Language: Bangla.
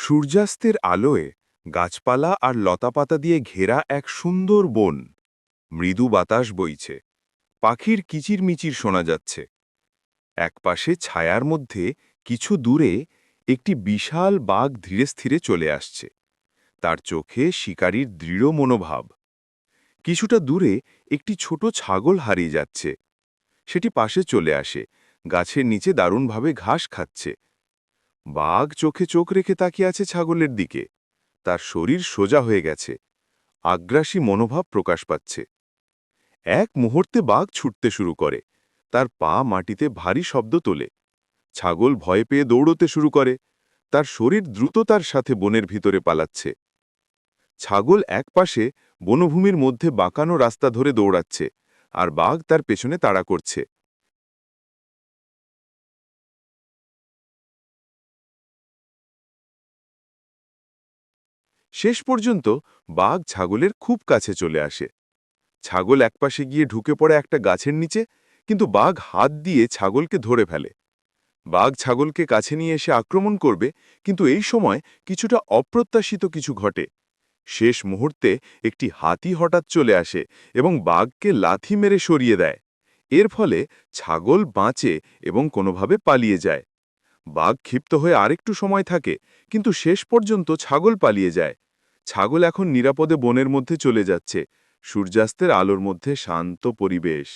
সূর্যাস্তের আলোয় গাছপালা আর লতাপাতা দিয়ে ঘেরা এক সুন্দর বন। মৃদু বাতাস বইছে। পাখির কিচিরমিচির শোনা যাচ্ছে। একপাশে ছায়ার মধ্যে কিছু দূরে একটি বিশাল বাঘ ধীরে স্থিরে চলে আসছে। তার চোখে শিকারীর দৃঢ় মনোভাব। কিছুটা দূরে একটি ছোট ছাগল হারিয়ে যাচ্ছে। সেটি পাশে চলে আসে। গাছের নিচে দারুণভাবে ঘাস খাচ্ছে। বাঘ চোখে চোখ রেখে তাকিয়ে আছে ছাগলের দিকে। তার শরীর সোজা হয়ে গেছে। আগ্রাসী মনোভাব প্রকাশ পাচ্ছে। এক মুহূর্তে বাঘ ছুটতে শুরু করে। তার পা মাটিতে ভারী শব্দ তোলে। ছাগল ভয় পেয়ে দৌড়তে শুরু করে। তার শরীর দ্রুততার সাথে বনের ভিতরে পালাচ্ছে। ছাগল একপাশে বনভূমির মধ্যে বাঁকানো রাস্তা ধরে দৌড়াচ্ছে। আর বাঘ তার পেছনে তাড়া করছে। শেষ পর্যন্ত বাঘ ছাগলের খুব কাছে চলে আসে। ছাগল একপাশে গিয়ে ঢুকে পড়ে একটা গাছের নিচে, কিন্তু বাঘ হাত দিয়ে ছাগলকে ধরে ফেলে। বাঘ ছাগলকে কাছে নিয়ে এসে আক্রমণ করবে, কিন্তু এই সময় কিছুটা অপ্রত্যাশিত কিছু ঘটে। শেষ মুহূর্তে একটি হাতি হঠাৎ চলে আসে এবং বাঘকে লাথি মেরে সরিয়ে দেয়। এর ফলে ছাগল বাঁচে এবং কোনোভাবে পালিয়ে যায়। বাঘ ক্ষিপ্ত হয়ে আরেকটু সময় থাকে, কিন্তু শেষ পর্যন্ত ছাগল পালিয়ে যায়। ছাগল এখন নিরাপদে বনের মধ্যে চলে যাচ্ছে, সূর্যাস্তের আলোর মধ্যে শান্ত পরিবেশ।